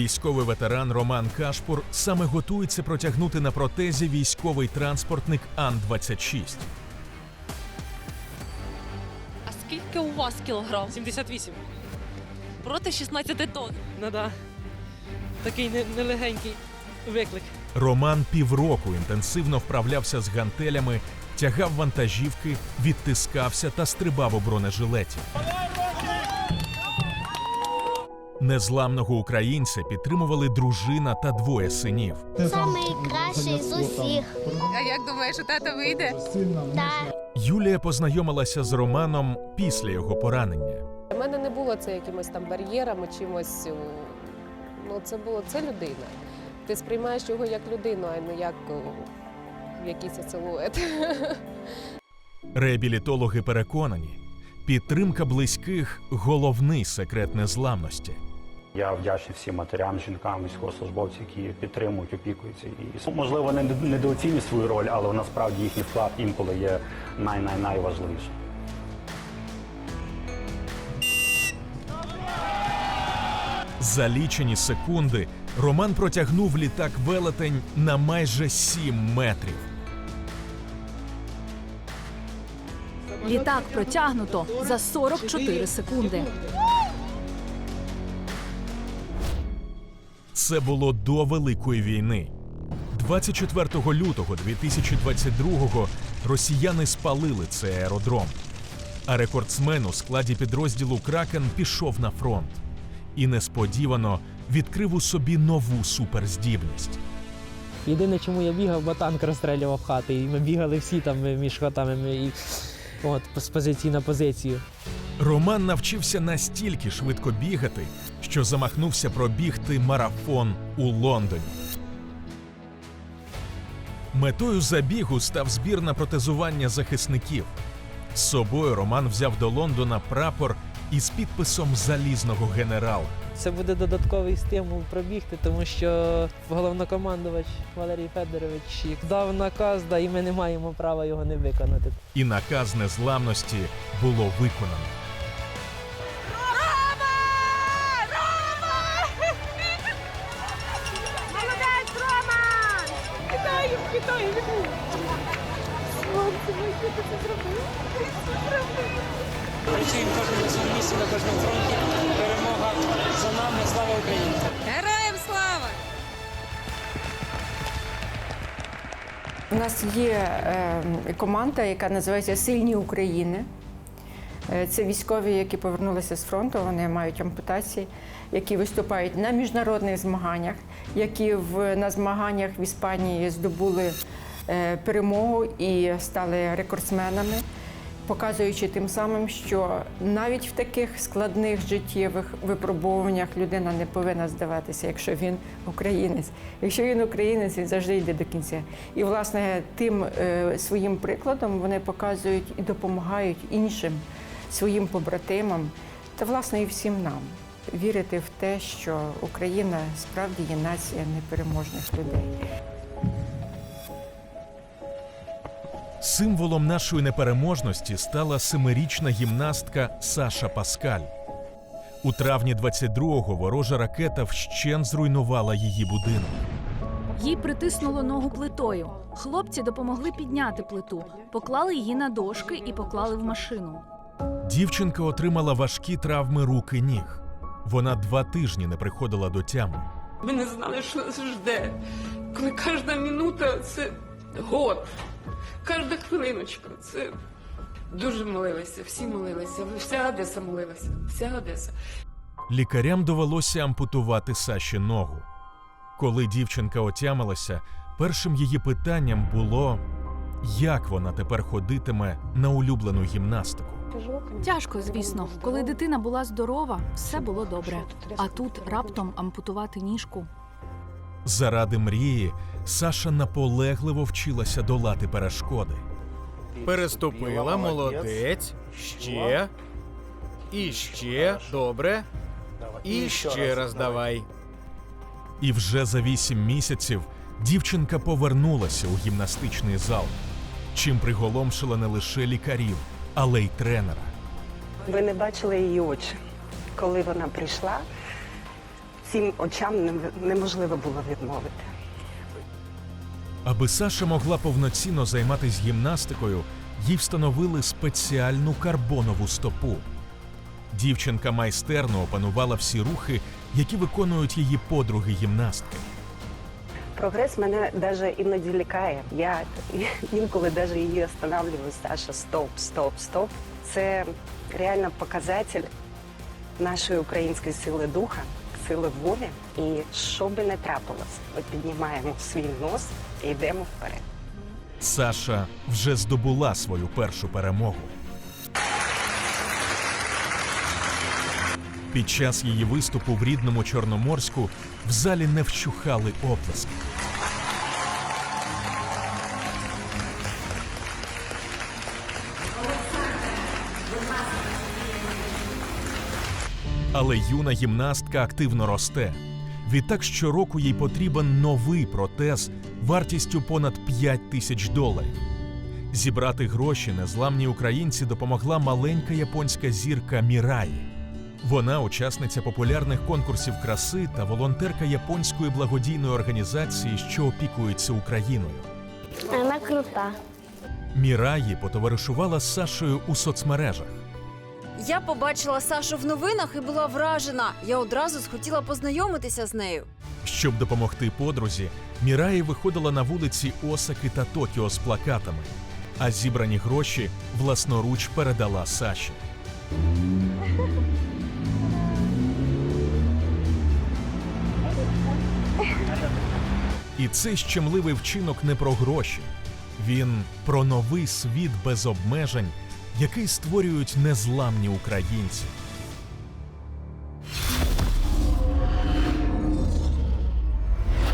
Військовий ветеран Роман Кашпур саме готується протягнути на протезі військовий транспортник Ан-26. А скільки у вас кілограм? 78. Проти 16 тонн. Ну да. Такий не- нелегенький виклик. Роман півроку інтенсивно вправлявся з гантелями, тягав вантажівки, відтискався та стрибав у бронежилеті. Незламного українця підтримували дружина та двоє синів. Самий кращий з усіх. А як думаєш, у тата вийде? Та Юлія познайомилася з Романом після його поранення. Для мене не було це якимось там бар'єрами, чимось. Ну, це було це людина. Ти сприймаєш його як людину, а не як якийсь силует. Реабілітологи переконані, підтримка близьких головний секрет незламності. Я вдячний всім матерям, жінкам, військовослужбовцям, які підтримують, опікуються. І можливо, вони недооцінюють свою роль, але насправді їхній вклад інколи є най найважливішим. За лічені секунди Роман протягнув літак велетень на майже 7 метрів. Літак протягнуто за 44 секунди. Це було до Великої війни. 24 лютого 2022-го росіяни спалили цей аеродром. А рекордсмен у складі підрозділу Кракен пішов на фронт і несподівано відкрив у собі нову суперздібність. Єдине, чому я бігав, бо танк розстрілював хати. І ми бігали всі там між хатами. І, от, з позиції на позицію. Роман навчився настільки швидко бігати, що замахнувся пробігти марафон у Лондоні. Метою забігу став збір на протезування захисників. З собою Роман взяв до Лондона прапор із підписом залізного генерала. Це буде додатковий стимул пробігти, тому що головнокомандувач Валерій Федорович дав наказ, да, і ми не маємо права його не виконати. І наказ незламності було виконано. Працюємо кожен на своєму місці на кожному фронті. Перемога за нами. Слава Україні! Героям слава! У нас є е, команда, яка називається Сильні України. Е, Це військові, які повернулися з фронту, вони мають ампутації, які виступають на міжнародних змаганнях, які в, на змаганнях в Іспанії здобули е, перемогу і стали рекордсменами, показуючи тим самим, що навіть в таких складних життєвих випробуваннях людина не повинна здаватися, якщо він українець. Якщо він українець, він завжди йде до кінця. І, власне, тим е, своїм прикладом вони показують і допомагають іншим своїм побратимам та, власне, і всім нам вірити в те, що Україна справді є нація непереможних людей. Символом нашої непереможності стала семирічна гімнастка Саша Паскаль. У травні 22-го ворожа ракета вщен зруйнувала її будинок. Їй притиснуло ногу плитою. Хлопці допомогли підняти плиту, поклали її на дошки і поклали в машину. Дівчинка отримала важкі травми рук і ніг. Вона два тижні не приходила до тями. Ми не знали, що нас жде. Коли кожна минута це год, кожна хвилиночка. Це дуже молилися, всі молилися. Вся Одеса молилася, вся Одеса. Лікарям довелося ампутувати Саші ногу. Коли дівчинка отямилася, першим її питанням було, як вона тепер ходитиме на улюблену гімнастику. Тяжко, звісно. Коли дитина була здорова, все було добре. А тут раптом ампутувати ніжку. Заради мрії Саша наполегливо вчилася долати перешкоди. Переступила, молодець. Ще. І ще. Добре. І ще раз давай. І вже за вісім місяців дівчинка повернулася у гімнастичний зал, чим приголомшила не лише лікарів, але й тренера. Ви не бачили її очі. Коли вона прийшла, цим очам неможливо було відмовити. Аби Саша могла повноцінно займатися гімнастикою, їй встановили спеціальну карбонову стопу. Дівчинка майстерно опанувала всі рухи, які виконують її подруги гімнастки. Прогрес мене навіть іноді лякає. Я інколи навіть її останавливаю. Саша, стоп, стоп, стоп. Це реально показатель нашої української сили духа, сили волі. І що би не трапилось, ми піднімаємо свій нос і йдемо вперед. Саша вже здобула свою першу перемогу. Під час її виступу в рідному Чорноморську в залі не вщухали оплески. Але юна гімнастка активно росте. Відтак щороку їй потрібен новий протез вартістю понад 5 тисяч доларів. Зібрати гроші незламні українці допомогла маленька японська зірка Міраї. Вона учасниця популярних конкурсів краси та волонтерка японської благодійної організації, що опікується Україною. Вона крута. Міраї потоваришувала з Сашою у соцмережах. Я побачила Сашу в новинах і була вражена. Я одразу схотіла познайомитися з нею. Щоб допомогти подрузі, Міраї виходила на вулиці Осаки та Токіо з плакатами, а зібрані гроші власноруч передала Саші. І цей щемливий вчинок не про гроші. Він про новий світ без обмежень, який створюють незламні українці.